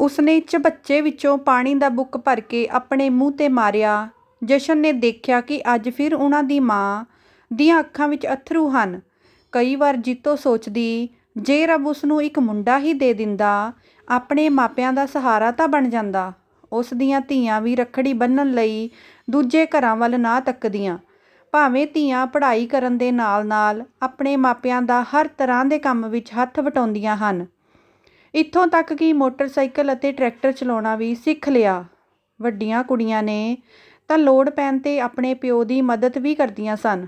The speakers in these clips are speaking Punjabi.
ਉਸਨੇ ਚਬੱਚੇ ਵਿੱਚੋਂ ਪਾਣੀ ਦਾ ਬੁੱਕ ਭਰ ਕੇ ਆਪਣੇ ਮੂੰਹ 'ਤੇ ਮਾਰਿਆ। ਜਸ਼ਨ ਨੇ ਦੇਖਿਆ ਕਿ ਅੱਜ ਫਿਰ ਉਹਨਾਂ ਦੀ ਮਾਂ ਦੀਆਂ ਅੱਖਾਂ ਵਿੱਚ ਅੱਥਰੂ ਹਨ। ਕਈ ਵਾਰ ਜੀਤੋ ਸੋਚਦੀ, ਜੇ ਰੱਬ ਉਸਨੂੰ ਇੱਕ ਮੁੰਡਾ ਹੀ ਦੇ ਦਿੰਦਾ, ਆਪਣੇ ਮਾਪਿਆਂ ਦਾ ਸਹਾਰਾ ਤਾਂ ਬਣ ਜਾਂਦਾ। ਉਸ ਦੀਆਂ ਧੀਆਂ ਵੀ ਰੱਖੜੀ ਬੰਨ੍ਹਣ ਲਈ ਦੂਜੇ ਘਰਾਂ ਵੱਲ ਨਾ ਤੱਕਦੀਆਂ। ਭਾਵੇਂ ਧੀਆਂ ਪੜ੍ਹਾਈ ਕਰਨ ਦੇ ਨਾਲ-ਨਾਲ ਆਪਣੇ ਮਾਪਿਆਂ ਦਾ ਹਰ ਤਰ੍ਹਾਂ ਦੇ ਕੰਮ ਵਿੱਚ ਹੱਥ ਵਟਾਉਂਦੀਆਂ ਹਨ। ਇੱਥੋਂ ਤੱਕ ਕਿ ਮੋਟਰਸਾਈਕਲ ਅਤੇ ਟਰੈਕਟਰ ਚਲਾਉਣਾ ਵੀ ਸਿੱਖ ਲਿਆ। ਵੱਡੀਆਂ ਕੁੜੀਆਂ ਨੇ ਤਾਂ ਲੋੜ ਪੈਣ 'ਤੇ ਆਪਣੇ ਪਿਓ ਦੀ ਮਦਦ ਵੀ ਕਰਦੀਆਂ ਸਨ।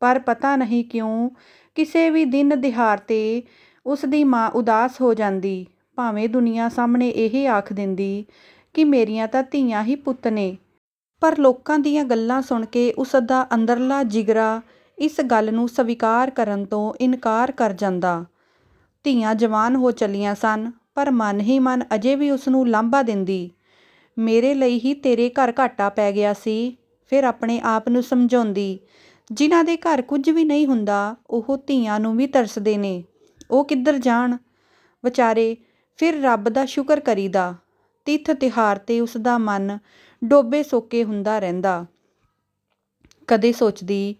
ਪਰ ਪਤਾ ਨਹੀਂ ਕਿਉਂ ਕਿਸੇ ਵੀ ਦਿਨ-ਦਿਹਾੜ 'ਤੇ ਉਸ ਦੀ ਮਾਂ ਉਦਾਸ ਹੋ ਜਾਂਦੀ, ਭਾਵੇਂ ਦੁਨੀਆ ਸਾਹਮਣੇ ਇਹ ਆਖ ਦਿੰਦੀ ਕਿ ਮੇਰੀਆਂ ਤਾਂ ਧੀਆਂ ਹੀ ਪੁੱਤ ਨੇ। ਪਰ ਲੋਕਾਂ ਦੀਆਂ ਗੱਲਾਂ ਸੁਣ ਕੇ ਉਸਦਾ ਅੰਦਰਲਾ ਜਿਗਰਾ ਇਸ ਗੱਲ ਨੂੰ ਸਵੀਕਾਰ ਕਰਨ ਤੋਂ ਇਨਕਾਰ ਕਰ ਜਾਂਦਾ। ਧੀਆਂ ਜਵਾਨ ਹੋ ਚੱਲੀਆਂ ਸਨ, ਪਰ ਮਨ ਹੀ ਮਨ ਅਜੇ ਵੀ ਉਸਨੂੰ ਲਾਂਭਾ ਦਿੰਦੀ, "ਮੇਰੇ ਲਈ ਹੀ ਤੇਰੇ ਘਰ ਘਾਟਾ ਪੈ ਗਿਆ ਸੀ।" ਫਿਰ ਆਪਣੇ ਆਪ ਨੂੰ ਸਮਝਾਉਂਦੀ, "ਜਿਨ੍ਹਾਂ ਦੇ ਘਰ ਕੁਝ ਵੀ ਨਹੀਂ ਹੁੰਦਾ, ਉਹ ਧੀਆਂ ਨੂੰ ਵੀ ਤਰਸਦੇ ਨੇ। ਉਹ ਕਿੱਧਰ ਜਾਣ, ਵਿਚਾਰੇ।" ਫਿਰ ਰੱਬ ਦਾ ਸ਼ੁਕਰ ਕਰੀਦਾ। ਤਿੱਥ-ਤਿਉਹਾਰ 'ਤੇ ਉਸਦਾ ਮਨ ਡੋਬੇ-ਸੋਕੇ ਹੁੰਦਾ ਰਹਿੰਦਾ। ਕਦੇ ਸੋਚਦੀ,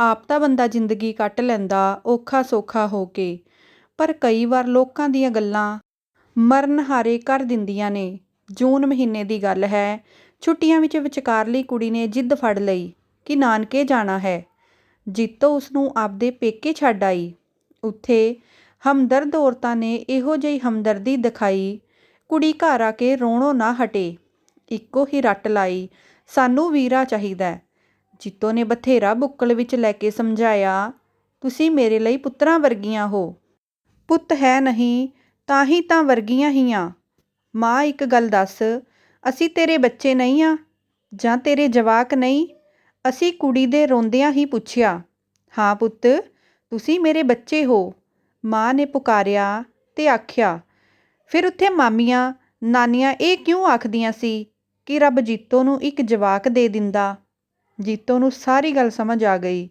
ਆਪ ਤਾਂ ਬੰਦਾ ਜ਼ਿੰਦਗੀ ਕੱਟ ਲੈਂਦਾ, ਔਖਾ-ਸੌਖਾ ਹੋ ਕੇ। ਪਰ ਕਈ ਵਾਰ ਲੋਕਾਂ ਦੀਆਂ ਗੱਲਾਂ ਮਰਨਹਾਰੇ ਕਰ ਦਿੰਦੀਆਂ ਨੇ। ਜੂਨ ਮਹੀਨੇ ਦੀ ਗੱਲ ਹੈ। ਛੁੱਟੀਆਂ ਵਿੱਚ ਵਿਚਕਾਰਲੀ ਕੁੜੀ ਨੇ ਜ਼ਿੱਦ ਫੜ ਲਈ ਕਿ ਨਾਨਕੇ ਜਾਣਾ ਹੈ। ਜੀਤੋ ਉਸਨੂੰ ਆਪਦੇ ਪੇਕੇ ਛੱਡ ਆਈ। ਉੱਥੇ ਹਮਦਰਦ ਔਰਤਾਂ ਨੇ ਇਹੋ ਜਿਹੀ ਹਮਦਰਦੀ ਦਿਖਾਈ, ਕੁੜੀ ਘਰ ਆ ਕੇ ਰੋਣੋਂ ਨਾ ਹਟੇ। ਇੱਕੋ ਹੀ ਰੱਟ ਲਾਈ, "ਸਾਨੂੰ ਵੀਰਾ ਚਾਹੀਦਾ ਜੀਤੋ ਨੇ ਬਥੇਰਾ ਬੁੱਕਲ ਵਿੱਚ ਲੈ ਕੇ ਸਮਝਾਇਆ, "ਤੁਸੀਂ ਮੇਰੇ ਲਈ ਪੁੱਤਰਾਂ ਵਰਗੀਆਂ ਹੋ। ਪੁੱਤ ਹੈ ਨਹੀਂ ਤਾਂ ਹੀ ਤਾਂ ਵਰਗੀਆਂ ਹੀ ਆਂ। ਮਾਂ ਇੱਕ ਗੱਲ ਦੱਸ, ਅਸੀਂ ਤੇਰੇ ਬੱਚੇ ਨਹੀਂ ਹਾਂ ਜਾਂ ਤੇਰੇ ਜਵਾਕ ਨਹੀਂ?" ਅਸੀਂ ਕੁੜੀ ਦੇ ਰੋਂਦਿਆਂ ਹੀ ਪੁੱਛਿਆ। "ਹਾਂ ਪੁੱਤ, ਤੁਸੀਂ ਮੇਰੇ ਬੱਚੇ ਹੋ," ਮਾਂ ਨੇ ਪੁਕਾਰਿਆ ਤੇ ਆਖਿਆ। ਫਿਰ ਉੱਥੇ ਮਾਮੀਆਂ, ਨਾਨੀਆਂ ਇਹ ਕਿਉਂ ਆਖਦੀਆਂ ਸੀ ਕਿ ਰੱਬ ਜੀਤੋ ਨੂੰ ਇੱਕ ਜਵਾਕ ਦੇ ਦਿੰਦਾ। ਜੀਤੋ ਨੂੰ ਸਾਰੀ ਗੱਲ ਸਮਝ ਆ ਗਈ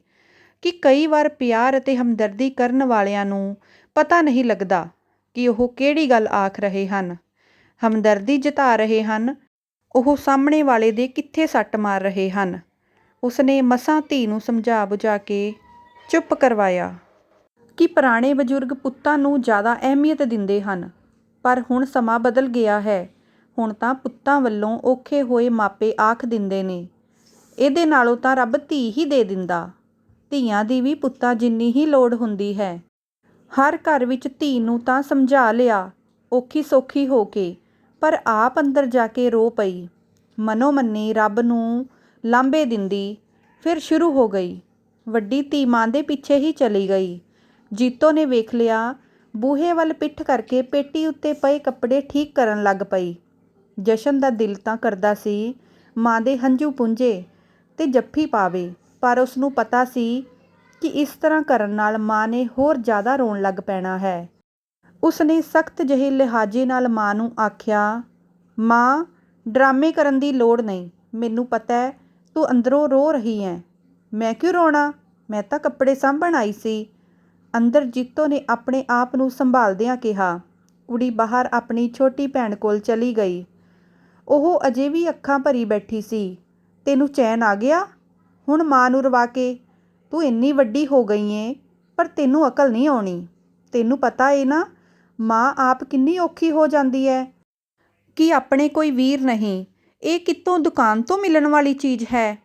ਕਿ ਕਈ ਵਾਰ ਪਿਆਰ ਅਤੇ ਹਮਦਰਦੀ ਕਰਨ ਵਾਲਿਆਂ ਨੂੰ ਪਤਾ ਨਹੀਂ ਲੱਗਦਾ ਕਿ ਉਹ ਕਿਹੜੀ ਗੱਲ ਆਖ ਰਹੇ ਹਨ। ਹਮਦਰਦੀ ਜਤਾ ਰਹੇ ਹਨ, ਉਹ ਸਾਹਮਣੇ ਵਾਲੇ ਦੇ ਕਿੱਥੇ ਸੱਟ ਮਾਰ ਰਹੇ ਹਨ। ਉਸਨੇ ਮਸਾਂ ਧੀ ਨੂੰ ਸਮਝਾ-ਬੁਝਾ ਕੇ ਚੁੱਪ ਕਰਵਾਇਆ। ਕਿ ਪੁਰਾਣੇ ਬਜ਼ੁਰਗ ਪੁੱਤਾਂ ਨੂੰ ਜ਼ਿਆਦਾ ਅਹਿਮੀਅਤ ਦਿੰਦੇ ਹਨ, ਪਰ ਹੁਣ ਸਮਾਂ ਬਦਲ ਗਿਆ ਹੈ। ਹੁਣ ਤਾਂ ਪੁੱਤਾਂ ਵੱਲੋਂ ਔਖੇ ਹੋਏ ਮਾਪੇ ਆਖ ਦਿੰਦੇ ਨੇ, "ਇਹਦੇ ਨਾਲੋਂ ਤਾਂ ਰੱਬ ਧੀ ਹੀ ਦੇ ਦਿੰਦਾ।" ਧੀਆਂ ਦੀ ਵੀ ਪੁੱਤਾਂ ਜਿੰਨੀ ਹੀ ਲੋੜ ਹੁੰਦੀ ਹੈ। ਹਰ ਘਰ ਵਿੱਚ ਧੀ ਨੂੰ ਤਾਂ ਸਮਝਾ ਲਿਆ, ਔਖੀ-ਸੌਖੀ ਹੋ ਕੇ, ਪਰ ਆਪ ਅੰਦਰ ਜਾ ਕੇ ਰੋ ਪਈ। ਮਨੋ-ਮਨੀ ਰੱਬ ਨੂੰ ਲਾਂਭੇ ਦਿੰਦੀ, ਫਿਰ ਸ਼ੁਰੂ ਹੋ ਗਈ। ਵੱਡੀ ਧੀ ਮਾਂ ਦੇ ਪਿੱਛੇ ਹੀ ਚਲੀ ਗਈ। ਜੀਤੋ ਨੇ ਵੇਖ ਲਿਆ, ਬੂਹੇ ਵੱਲ ਪਿੱਠ ਕਰਕੇ ਪੇਟੀ ਉੱਤੇ ਪਏ ਕੱਪੜੇ ਠੀਕ ਕਰਨ ਲੱਗ ਪਈ। ਜਸ਼ਨ ਦਾ ਦਿਲ ਤਾਂ ਕਰਦਾ ਸੀ, ਮਾਂ ਦੇ ਹੰਝੂ ਪੂੰਝੇ ਤੇ ਜੱਫੀ ਪਾਵੇ, ਪਰ ਉਸਨੂੰ ਪਤਾ ਸੀ ਕਿ ਇਸ ਤਰ੍ਹਾਂ ਕਰਨ ਨਾਲ ਮਾਂ ਨੇ ਹੋਰ ਜ਼ਿਆਦਾ ਰੋਣ ਲੱਗ ਪੈਣਾ ਹੈ। ਉਸਨੇ ਸਖ਼ਤ ਜਿਹੇ ਲਿਹਾਜ਼ੇ ਨਾਲ ਮਾਂ ਨੂੰ ਆਖਿਆ, "ਮਾਂ, ਡਰਾਮੇ ਕਰਨ ਦੀ ਲੋੜ ਨਹੀਂ। ਮੈਨੂੰ ਪਤੈ ਤੂੰ ਅੰਦਰੋਂ ਰੋ ਰਹੀ ਹੈ ਮੈਂ ਕਿਉਂ ਰੋਣਾ, ਮੈਂ ਤਾਂ ਕੱਪੜੇ ਸਾਂਭਣ ਆਈ ਸੀ।" ਅੰਦਰ ਜੀਤੋ ਨੇ ਆਪਣੇ ਆਪ ਨੂੰ ਸੰਭਾਲਦਿਆਂ ਕਿਹਾ। ਕੁੜੀ ਬਾਹਰ ਆਪਣੀ ਛੋਟੀ ਭੈਣ ਕੋਲ ਚਲੀ ਗਈ। ਉਹ ਅਜੇ ਵੀ ਅੱਖਾਂ ਭਰੀ ਬੈਠੀ ਸੀ। "ਤੈਨੂੰ ਚੈਨ ਆ ਗਿਆ, ਹੁਣ ਮਾਂ ਨੂੰ ਰਵਾ ਕੇ? ਤੂੰ ਇੰਨੀ ਵੱਡੀ ਹੋ ਗਈ ਏਂ, ਪਰ ਤੈਨੂੰ ਅਕਲ ਨਹੀਂ ਆਉਣੀ। ਤੈਨੂੰ ਪਤਾ ਏ ਨਾ, ਮਾਂ ਆਪ ਕਿੰਨੀ ਔਖੀ ਹੋ ਜਾਂਦੀ ਹੈ ਕਿ ਆਪਣੇ ਕੋਈ ਵੀਰ ਨਹੀਂ, ਇਹ ਕਿਤੋਂ ਦੁਕਾਨ ਤੋਂ ਮਿਲਣ ਵਾਲੀ ਚੀਜ਼ ਹੈ,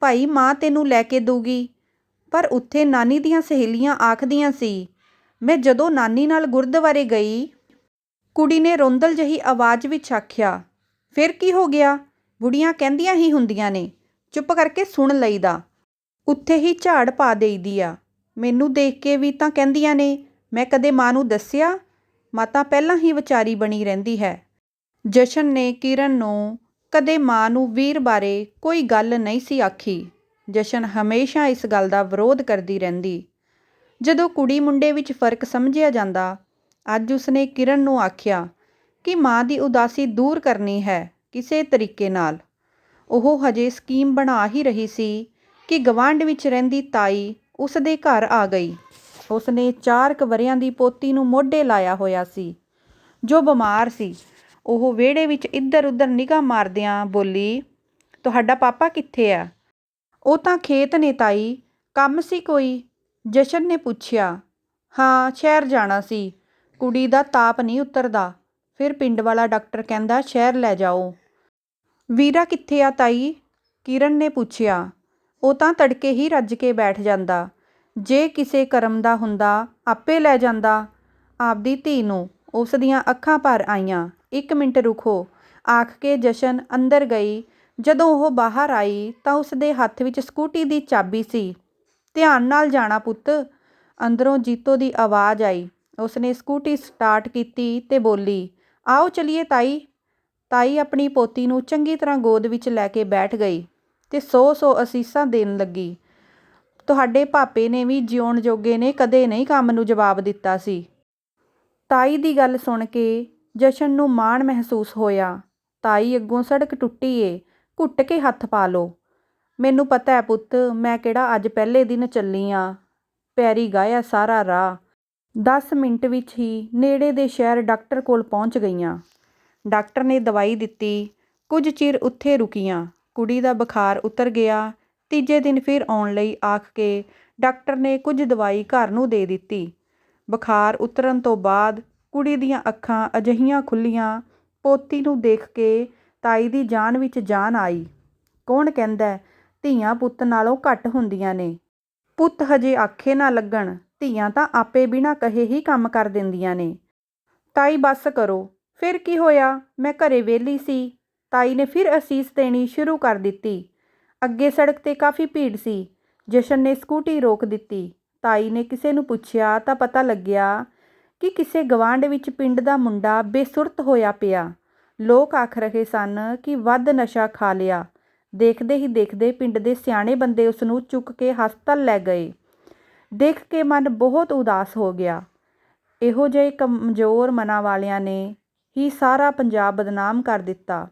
ਭਾਈ ਮਾਂ ਤੈਨੂੰ ਲੈ ਕੇ ਦਊਗੀ।" ਪਰ ਉੱਥੇ ਨਾਨੀ ਦੀਆਂ ਸਹੇਲੀਆਂ ਆਖਦੀਆਂ ਸੀ, "ਮੈਂ ਜਦੋਂ ਨਾਨੀ ਨਾਲ ਗੁਰਦੁਆਰੇ ਗਈ।" ਕੁੜੀ ਨੇ ਰੋਂਦਲ ਜਿਹੀ ਆਵਾਜ਼ ਵਿੱਚ ਆਖਿਆ, "ਫਿਰ ਕੀ ਹੋ ਗਿਆ, ਬੁੜੀਆਂ ਕਹਿੰਦੀਆਂ ਹੀ ਹੁੰਦੀਆਂ ਨੇ, ਚੁੱਪ ਕਰਕੇ ਸੁਣ ਲਈਦਾ, ਉੱਥੇ ਹੀ ਝਾੜ ਪਾ ਦੇਈਦੀ ਆ। ਮੈਨੂੰ ਦੇਖ ਕੇ ਵੀ ਤਾਂ ਕਹਿੰਦੀਆਂ ਨੇ, ਮੈਂ ਕਦੇ ਮਾਂ ਨੂੰ ਦੱਸਿਆ, ਮਾਤਾ ਪਹਿਲਾਂ ਹੀ ਵਿਚਾਰੀ ਬਣੀ ਰਹਿੰਦੀ ਹੈ।" ਜਸ਼ਨ ਨੇ ਕਿਰਨ ਨੂੰ ਕਦੇ ਮਾਂ ਨੂੰ ਵੀਰ ਬਾਰੇ ਕੋਈ ਗੱਲ ਨਹੀਂ ਸੀ ਆਖੀ। ਜਸ਼ਨ ਹਮੇਸ਼ਾ ਇਸ ਗੱਲ ਦਾ ਵਿਰੋਧ ਕਰਦੀ ਰਹਿੰਦੀ। ਜਦੋਂ ਕੁੜੀ-ਮੁੰਡੇ ਵਿੱਚ ਫ਼ਰਕ ਸਮਝਿਆ ਜਾਂਦਾ, ਅੱਜ ਉਸਨੇ ਕਿਰਨ ਨੂੰ ਆਖਿਆ ਕਿ ਮਾਂ ਦੀ ਉਦਾਸੀ ਦੂਰ ਕਰਨੀ ਹੈ ਕਿਸੇ ਤਰੀਕੇ ਨਾਲ। ਉਹ ਹਜੇ ਸਕੀਮ ਬਣਾ ਹੀ ਰਹੀ ਸੀ ਕਿ ਗਵਾਂਢ ਵਿੱਚ ਰਹਿੰਦੀ ਤਾਈ ਉਸਦੇ ਘਰ ਆ ਗਈ। ਉਸਨੇ ਚਾਰ ਕੁ ਵਰ੍ਹਿਆਂ ਦੀ ਪੋਤੀ ਨੂੰ ਮੋਢੇ ਲਾਇਆ ਹੋਇਆ ਸੀ, ਜੋ ਬਿਮਾਰ ਸੀ। ਉਹ ਵਿਹੜੇ ਵਿੱਚ ਇੱਧਰ ਉੱਧਰ ਨਿਗਾਹ ਮਾਰਦਿਆਂ ਬੋਲੀ ਤੁਹਾਡਾ ਪਾਪਾ ਕਿੱਥੇ ਆ? ਉਹ ਤਾਂ ਖੇਤ ਨੇ ਤਾਈ ਕੰਮ ਸੀ ਕੋਈ? ਜਸ਼ਨ ਨੇ ਪੁੱਛਿਆ। ਹਾਂ ਸ਼ਹਿਰ ਜਾਣਾ ਸੀ। ਕੁੜੀ ਦਾ ਤਾਪ ਨਹੀਂ ਉਤਰਦਾ। ਫਿਰ ਪਿੰਡ ਵਾਲਾ ਡਾਕਟਰ ਕਹਿੰਦਾ ਸ਼ਹਿਰ ਲੈ ਜਾਓ। ਵੀਰਾ ਕਿੱਥੇ ਆ ਤਾਈ? ਕਿਰਨ ਨੇ ਪੁੱਛਿਆ। ਉਹ ਤਾਂ ਤੜਕੇ ਹੀ ਰੱਜ ਕੇ ਬੈਠ ਜਾਂਦਾ। ਜੇ ਕਿਸੇ ਕਰਮ ਦਾ ਹੁੰਦਾ, ਆਪੇ ਲੈ ਜਾਂਦਾ। ਆਪਦੀ ਧੀ ਨੂੰ ਉਸ ਦੀਆਂ ਅੱਖਾਂ ਭਰ ਆਈਆਂ। ਇੱਕ ਮਿੰਟ ਰੁਕੋ। ਆਖ ਕੇ ਜਸ਼ਨ ਅੰਦਰ ਗਈ। ਜਦੋਂ ਉਹ ਬਾਹਰ ਆਈ ਤਾਂ ਉਸ ਦੇ ਹੱਥ ਵਿੱਚ ਸਕੂਟੀ ਦੀ ਚਾਬੀ ਸੀ। ਧਿਆਨ ਨਾਲ ਜਾਣਾ ਪੁੱਤ। ਅੰਦਰੋਂ ਜੀਤੋ ਦੀ ਆਵਾਜ਼ ਆਈ। ਉਸਨੇ ਸਕੂਟੀ ਸਟਾਰਟ ਕੀਤੀ ਤੇ ਬੋਲੀ, ਆਓ ਚਲਿਏ ਤਾਈ। ਤਾਈ ਆਪਣੀ ਪੋਤੀ ਨੂੰ ਚੰਗੀ ਤਰ੍ਹਾਂ ਗੋਦ ਵਿੱਚ ਲੈ ਕੇ ਬੈਠ ਗਈ ਅਤੇ ਸੌ ਸੌ ਅਸੀਸਾਂ ਦੇਣ ਲੱਗੀ। ਤੁਹਾਡੇ ਭਾਪੇ ਨੇ ਵੀ ਜਿਉਣ ਜੋਗੇ ਨੇ, ਕਦੇ ਨਹੀਂ ਕੰਮ ਨੂੰ ਜਵਾਬ ਦਿੱਤਾ ਸੀ। ਤਾਈ ਦੀ ਗੱਲ ਸੁਣ ਕੇ ਜਸ਼ਨ ਨੂੰ ਮਾਣ ਮਹਿਸੂਸ ਹੋਇਆ। ਤਾਈ ਅੱਗੋਂ ਸੜਕ ਟੁੱਟੀ ਏ ਘੁੱਟ ਕੇ ਹੱਥ ਪਾ ਲੋ ਮੈਨੂੰ ਪਤਾ ਹੈ ਪੁੱਤ, ਮੈਂ ਕਿਹੜਾ ਅੱਜ ਪਹਿਲੇ ਦਿਨ ਚੱਲੀ ਆ। ਪੈਰੀ ਗਾਇਆ ਸਾਰਾ ਰਾਹ। 10 ਮਿੰਟ ਵਿੱਚ ਹੀ ਨੇੜੇ ਦੇ ਸ਼ਹਿਰ ਡਾਕਟਰ ਕੋਲ ਪਹੁੰਚ ਗਈਆਂ। ਡਾਕਟਰ ਨੇ ਦਵਾਈ ਦਿੱਤੀ। ਕੁਝ ਚਿਰ ਉੱਥੇ ਰੁਕੀਆਂ। ਕੁੜੀ ਦਾ ਬੁਖਾਰ ਉਤਰ ਗਿਆ। ਤੀਜੇ ਦਿਨ ਫਿਰ ਆਉਣ ਲਈ ਆਖ ਕੇ ਡਾਕਟਰ ਨੇ ਕੁਝ ਦਵਾਈ ਘਰ ਨੂੰ ਦੇ ਦਿੱਤੀ। ਬੁਖਾਰ ਉਤਰਨ ਤੋਂ ਬਾਅਦ ਕੁੜੀ ਦੀਆਂ ਅੱਖਾਂ ਅਜਹੀਆਂ ਖੁੱਲੀਆਂ ਪੋਤੀ ਨੂੰ ਦੇਖ ਕੇ ਤਾਈ ਦੀ ਜਾਨ ਵਿੱਚ ਜਾਨ ਆਈ। ਕੌਣ ਕਹਿੰਦਾ ਧੀਆਂ ਪੁੱਤ ਨਾਲੋਂ ਘੱਟ ਹੁੰਦੀਆਂ ਨੇ। ਪੁੱਤ ਹਜੇ ਆਖੇ ਨਾ ਲੱਗਣ। ਧੀਆਂ ਤਾਂ ਆਪੇ ਬਿਨਾਂ ਕਹੇ ਹੀ ਕੰਮ ਕਰ ਦਿੰਦੀਆਂ ਨੇ। ਤਾਈ ਬਸ ਕਰੋ। ਫਿਰ ਕੀ ਹੋਇਆ? ਮੈਂ ਘਰੇ ਵਿਹਲੀ ਸੀ। ਤਾਈ ਨੇ ਫਿਰ ਅਸੀਸ ਦੇਣੀ ਸ਼ੁਰੂ ਕਰ ਦਿੱਤੀ। ਅੱਗੇ ਸੜਕ ਤੇ ਕਾਫੀ ਭੀੜ ਸੀ। ਜਸ਼ਨ ਨੇ ਸਕੂਟੀ ਰੋਕ ਦਿੱਤੀ। ਤਾਈ ਨੇ ਕਿਸੇ ਨੂੰ ਪੁੱਛਿਆ ਤਾਂ ਪਤਾ ਲੱਗਿਆ ਕਿ ਕਿਸੇ ਗਵਾਂਢ ਵਿੱਚ ਪਿੰਡ ਦਾ ਮੁੰਡਾ ਬੇਸੁਰਤ ਹੋਇਆ ਪਿਆ। ਲੋਕ ਆਖ ਰਹੇ ਸਨ ਕਿ ਵੱਧ ਨਸ਼ਾ ਖਾ ਲਿਆ। ਦੇਖਦੇ ਹੀ ਦੇਖਦੇ ਪਿੰਡ ਦੇ ਸਿਆਣੇ ਬੰਦੇ ਉਸ ਨੂੰ ਚੁੱਕ ਕੇ ਹਸਪਤਾਲ ਲੈ ਗਏ। ਦੇਖ ਕੇ ਮਨ ਬਹੁਤ ਉਦਾਸ ਹੋ ਗਿਆ। ਇਹੋ ਜਿਹੇ ਕਮਜ਼ੋਰ ਮਨਾਂ ਵਾਲਿਆਂ ਨੇ ਹੀ ਸਾਰਾ ਪੰਜਾਬ ਬਦਨਾਮ ਕਰ ਦਿੱਤਾ।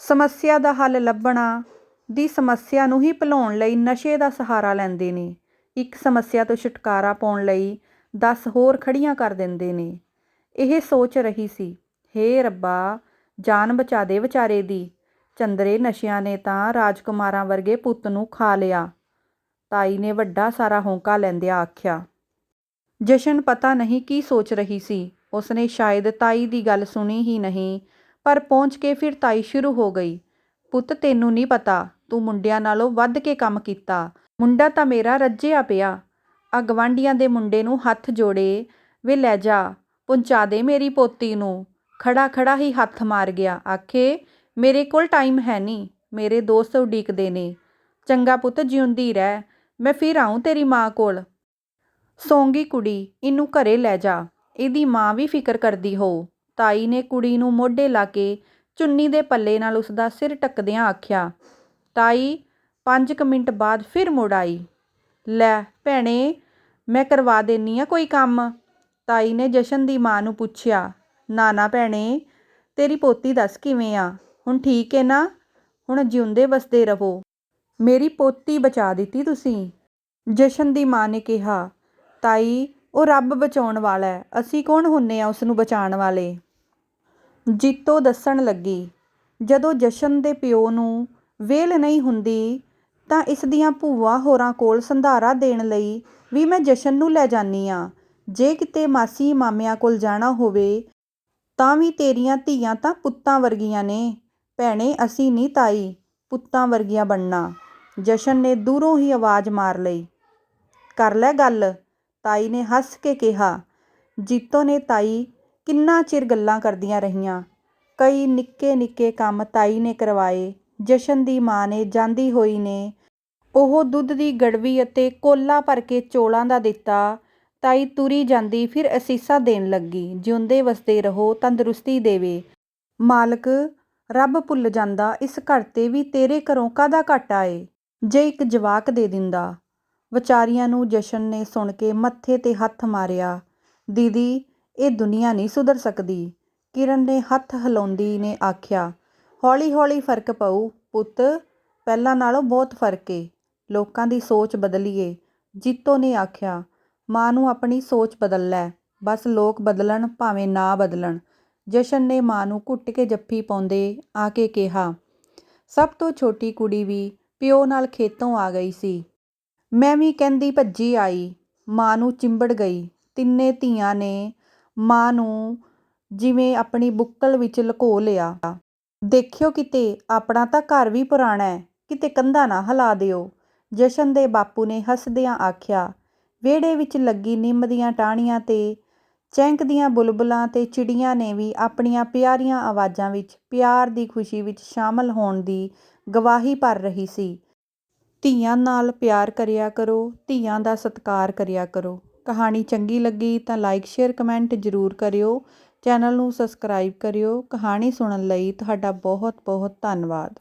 ਸਮੱਸਿਆ ਦਾ ਹੱਲ ਲੱਭਣਾ ਦੀ ਸਮੱਸਿਆ ਨੂੰ ਹੀ ਭੁਲਾਉਣ ਲਈ ਨਸ਼ੇ ਦਾ ਸਹਾਰਾ ਲੈਂਦੇ ਨੇ। ਇੱਕ ਸਮੱਸਿਆ ਤੋਂ ਛੁਟਕਾਰਾ ਪਾਉਣ ਲਈ 10 ਹੋਰ ਖੜੀਆਂ ਕਰ ਦਿੰਦੇ ਨੇ। ਇਹ ਸੋਚ ਰਹੀ ਸੀ, ਹੇ ਰੱਬਾ, ਜਾਨ ਬਚਾ ਦੇ ਵਿਚਾਰੇ ਦੀ। ਚੰਦਰੇ ਨਸ਼ਿਆਂ ਨੇ ਤਾਂ ਰਾਜਕੁਮਾਰਾਂ ਵਰਗੇ ਪੁੱਤ ਨੂੰ ਖਾ ਲਿਆ। ਤਾਈ ਨੇ ਵੱਡਾ ਸਾਰਾ ਹੌਂਕਾ ਲੈਂਦਿਆਂ ਆਖਿਆ, ਜਸ਼ਨ ਪਤਾ ਨਹੀਂ ਕੀ ਸੋਚ ਰਹੀ ਸੀ। ਉਸਨੇ ਸ਼ਾਇਦ ਤਾਈ ਦੀ ਗੱਲ ਸੁਣੀ ਹੀ ਨਹੀਂ, ਪਰ ਪਹੁੰਚ ਕੇ ਫਿਰ ਤਾਈ ਸ਼ੁਰੂ ਹੋ ਗਈ। ਪੁੱਤ, ਤੈਨੂੰ ਨਹੀਂ ਪਤਾ, ਤੂੰ ਮੁੰਡਿਆਂ ਨਾਲੋਂ ਵੱਧ ਕੇ ਕੰਮ ਕੀਤਾ। ਮੁੰਡਾ ਤਾਂ ਮੇਰਾ ਰੱਜਿਆ ਪਿਆ। ਆ ਗਵਾਂਢੀਆਂ ਦੇ ਮੁੰਡੇ ਨੂੰ ਹੱਥ ਜੋੜੇ, ਵੇ ਲੈ ਜਾ, ਪਹੁੰਚਾ ਦੇ ਮੇਰੀ ਪੋਤੀ ਨੂੰ। ਖੜਾ ਖੜਾ ਹੀ ਹੱਥ ਮਾਰ ਗਿਆ। ਆਖੇ, ਮੇਰੇ ਕੋਲ ਟਾਈਮ ਹੈ ਨਹੀਂ, ਮੇਰੇ ਦੋਸਤ ਉਡੀਕਦੇ ਨੇ। ਚੰਗਾ ਪੁੱਤ, ਜਿਉਂਦੀ ਰਹਿ, ਮੈਂ ਫਿਰ ਆਉਂ ਤੇਰੀ ਮਾਂ ਕੋਲ। ਸੌਂਗੀ ਕੁੜੀ, ਇਹਨੂੰ ਘਰੇ ਲੈ ਜਾ। ਇਹਦੀ ਮਾਂ ਵੀ ਫਿਕਰ ਕਰਦੀ ਹੋ ਤਾਈ ਨੇ ਕੁੜੀ ਨੂੰ ਮੋਢੇ ਲਾ ਕੇ ਚੁੰਨੀ ਦੇ ਪੱਲੇ ਨਾਲ ਉਸਦਾ ਸਿਰ ਢੱਕਦਿਆਂ ਆਖਿਆ, ਤਾਈ, ਪੰਜ ਕੁ ਮਿੰਟ ਬਾਅਦ ਫਿਰ ਮੁੜ ਆਈ। ਲੈ ਭੈਣੇ, ਮੈਂ ਕਰਵਾ ਦੇਨੀ ਆ ਕੋਈ ਕੰਮ। ਤਾਈ ਨੇ ਜਸ਼ਨ ਦੀ ਮਾਂ ਨੂੰ ਪੁੱਛਿਆ ਨਾ ਨਾ ਭੈਣੇ, ਤੇਰੀ ਪੋਤੀ ਦੱਸ ਕਿਵੇਂ ਆ? ਹੁਣ ਠੀਕ ਹੈ ਨਾ? ਹੁਣ ਜਿਉਂਦੇ ਵਸਦੇ ਰਹੋ। ਮੇਰੀ ਪੋਤੀ ਬਚਾ ਦਿੱਤੀ ਤੁਸੀਂ? ਜਸ਼ਨ ਦੀ ਮਾਂ ਨੇ ਕਿਹਾ, ਤਾਈ ਉਹ ਰੱਬ ਬਚਾਉਣ ਵਾਲਾ ਹੈ। ਅਸੀਂ ਕੌਣ ਹੁੰਨੇ ਆ ਉਸ ਨੂੰ ਬਚਾਉਣ ਵਾਲੇ? ਜੀਤੋ ਦੱਸਣ ਲੱਗੀ, ਜਦੋਂ ਜਸ਼ਨ ਦੇ ਪਿਓ ਨੂੰ ਵੇਲ ਨਹੀਂ ਹੁੰਦੀ, ਤਾਂ ਇਸ ਦੀਆਂ ਭੂਆ ਹੋਰਾਂ ਕੋਲ ਸੰਧਾਰਾ ਦੇਣ ਲਈ ਵੀ ਮੈਂ ਜਸ਼ਨ ਨੂੰ ਲੈ ਜਾਨੀ ਆ। ਜੇ ਕਿਤੇ ਮਾਸੀ ਮਾਮਿਆਂ ਕੋਲ ਜਾਣਾ ਹੋਵੇ, ਤਾਂ ਵੀ ਤੇਰੀਆਂ ਧੀਆਂ ਤਾਂ ਪੁੱਤਾਂ ਵਰਗੀਆਂ ਨੇ। ਭੈਣੇ, ਅਸੀਂ ਨਹੀਂ ਤਾਈ, ਪੁੱਤਾਂ ਵਰਗੀਆਂ ਬਣਨਾ। ਜਸ਼ਨ ਨੇ ਦੂਰੋਂ ਹੀ ਆਵਾਜ਼ ਮਾਰ ਲਈ। ਕਰ ਲੈ ਗੱਲ। ਤਾਈ ਨੇ ਹੱਸ ਕੇ ਕਿਹਾ, ਜੀਤੋ ਨੇ ਤਾਈ ਕਿੰਨਾ ਚਿਰ ਗੱਲਾਂ ਕਰਦੀਆਂ ਰਹੀਆਂ? ਕਈ ਨਿੱਕੇ ਨਿੱਕੇ ਕੰਮ ਤਾਈ ਨੇ ਕਰਵਾਏ, ਜਸ਼ਨ ਦੀ ਮਾਂ ਨੇ ਜਾਂਦੀ ਹੋਈ ਨੇ। ਉਹ ਦੁੱਧ ਦੀ ਗੜਵੀ ਅਤੇ ਕੋਲਾ ਭਰ ਕੇ ਚੋਲਾਂ ਦਾ ਦਿੱਤਾ। ਤਾਈ ਤੁਰੀ ਜਾਂਦੀ, ਫਿਰ ਅਸੀਸਾਂ ਦੇਣ ਲੱਗੀ, ਜਿਉਂਦੇ ਵਸਦੇ ਰਹੋ, ਤੰਦਰੁਸਤੀ ਦੇਵੇ। ਮਾਲਕ, ਰੱਬ ਭੁੱਲ ਜਾਂਦਾ, ਇਸ ਘਰ ਤੇ ਵੀ ਤੇਰੇ ਘਰੋਂ ਕਾਦਾ ਘਾਟਾ ਏ ਜੇ ਇੱਕ ਜਵਾਕ ਦੇ ਦਿੰਦਾ ਵਿਚਾਰੀਆਂ ਨੂੰ ਜਸ਼ਨ ਨੇ ਸੁਣ ਕੇ ਮੱਥੇ ਤੇ ਹੱਥ ਮਾਰਿਆ। ਦੀਦੀ, ਇਹ ਦੁਨੀਆ ਨਹੀਂ ਸੁਧਰ ਸਕਦੀ। ਕਿਰਨ ਨੇ ਹੱਥ ਹਿਲਾਉਂਦੀ ਨੇ ਆਖਿਆ। ਹੌਲੀ ਹੌਲੀ ਫ਼ਰਕ ਪਊ ਪੁੱਤ, ਪਹਿਲਾਂ ਨਾਲੋਂ ਬਹੁਤ ਫ਼ਰਕ ਏ। ਲੋਕਾਂ ਦੀ ਸੋਚ ਬਦਲੀਏ। ਜੀਤੋ ਨੇ ਆਖਿਆ। ਮਾਂ ਨੂੰ ਆਪਣੀ ਸੋਚ ਬਦਲ ਲੈ। ਬਸ ਲੋਕ ਬਦਲਣ, ਭਾਵੇਂ ਨਾ ਬਦਲਣ। ਜਸ਼ਨ ਨੇ ਮਾਂ ਨੂੰ ਘੁੱਟ ਕੇ ਜੱਫੀ ਪਾਉਂਦੇ ਆ ਕੇ ਕਿਹਾ। ਸਭ ਤੋਂ ਛੋਟੀ ਕੁੜੀ ਵੀ ਪਿਓ ਨਾਲ ਖੇਤੋਂ ਆ ਗਈ ਸੀ। ਮੈਂ ਵੀ ਕਹਿੰਦੀ ਭੱਜੀ ਆਈ, ਮਾਂ ਨੂੰ ਚਿੰਬੜ ਗਈ। ਤਿੰਨੇ ਧੀਆਂ ਨੇ ਮਾਂ ਨੂੰ ਜਿਵੇਂ ਆਪਣੀ ਬੁੱਕਲ ਵਿੱਚ ਲੁਕੋ ਲਿਆ। ਦੇਖਿਓ ਕਿਤੇ, ਆਪਣਾ ਤਾਂ ਘਰ ਵੀ ਪੁਰਾਣਾ ਹੈ, ਕਿਤੇ ਕੰਧਾਂ ਨਾ ਹਿਲਾ ਦਿਓ। ਜਸ਼ਨ ਦੇ ਬਾਪੂ ਨੇ ਹੱਸਦਿਆਂ ਆਖਿਆ, ਵਿਹੜੇ ਵਿੱਚ ਲੱਗੀ ਨਿੰਮ ਦੀਆਂ ਟਾਹਣੀਆਂ ਤੇ ਚਹਿਕਦੀਆਂ ਬੁਲਬੁਲਾਂ ਤੇ ਚਿੜੀਆਂ ਨੇ ਵੀ ਆਪਣੀਆਂ ਪਿਆਰੀਆਂ ਆਵਾਜ਼ਾਂ ਵਿੱਚ, ਪਿਆਰ ਦੀ ਖੁਸ਼ੀ ਵਿੱਚ ਸ਼ਾਮਲ ਹੋਣ ਦੀ ਗਵਾਹੀ ਭਰ ਰਹੀ ਸੀ। ਧੀਆਂ ਨਾਲ ਪਿਆਰ ਕਰਿਆ ਕਰੋ, ਧੀਆਂ ਦਾ ਸਤਿਕਾਰ ਕਰਿਆ ਕਰੋ। ਕਹਾਣੀ ਚੰਗੀ ਲੱਗੀ ਤਾਂ ਲਾਈਕ ਸ਼ੇਅਰ ਕਮੈਂਟ ਜ਼ਰੂਰ ਕਰਿਓ। ਚੈਨਲ ਨੂੰ ਸਬਸਕ੍ਰਾਈਬ ਕਰਿਓ। ਕਹਾਣੀ ਸੁਣਨ ਲਈ ਤੁਹਾਡਾ ਬਹੁਤ ਬਹੁਤ ਧੰਨਵਾਦ।